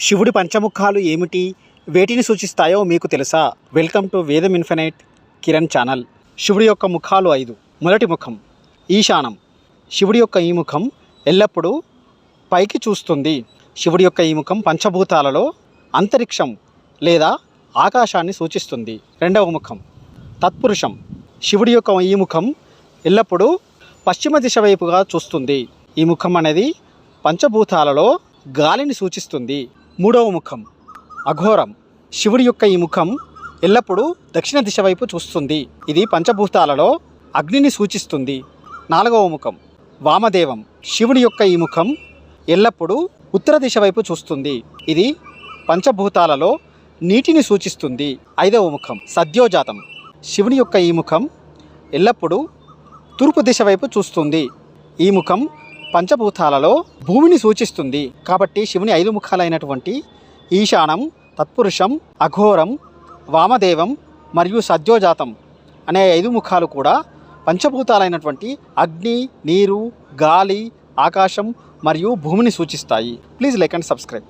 శివుడి పంచముఖాలు ఏమిటి? వేటిని సూచిస్తాయో మీకు తెలుసా? Welcome to Vedam infinite Kiran channel. శివుడి యొక్క ముఖాలు ఐదు. మొదటి ముఖం ఈశానం. శివుడి యొక్క ఈ ముఖం ఎల్లప్పుడూ పైకి చూస్తుంది. శివుడి యొక్క ఈ ముఖం పంచభూతాలలో అంతరిక్షం లేదా ఆకాశాన్ని సూచిస్తుంది. రెండవ ముఖం తత్పురుషం. శివుడి యొక్క ఈ ముఖం ఎల్లప్పుడూ పశ్చిమ దిశ వైపుగా చూస్తుంది. ఈ ముఖం అనేది పంచభూతాలలో గాలిని సూచిస్తుంది. మూడవ ముఖం. అఘోరం. శివుడి యొక్క ఈ ముఖం ఎల్లప్పుడూ దక్షిణ దిశ వైపు చూస్తుంది. ఇది పంచభూతాలలో అగ్నిని సూచిస్తుంది. నాలుగవ ముఖం. వామదేవం. శివుడి యొక్క ఈ ముఖం ఎల్లప్పుడూ ఉత్తర దిశ వైపు చూస్తుంది. ఇది పంచభూతాలలో నీటిని సూచిస్తుంది. ఐదవ ముఖం. సద్యోజాతం. శివుని యొక్క ఈ ముఖం ఎల్లప్పుడూ తూర్పు దిశ వైపు చూస్తుంది. ఈ ముఖం పంచభూతాలలో భూమిని సూచిస్తుంది. కాబట్టి శివుని ఐదు ముఖాలైనటువంటి ఈశానం తత్పురుషం అఘోరం వామదేవం మరియు సద్యోజాతం అనే ఐదు ముఖాలు కూడా పంచభూతాలైనటువంటి అగ్ని నీరు గాలి ఆకాశం మరియు భూమిని సూచిస్తాయి. Please like and subscribe.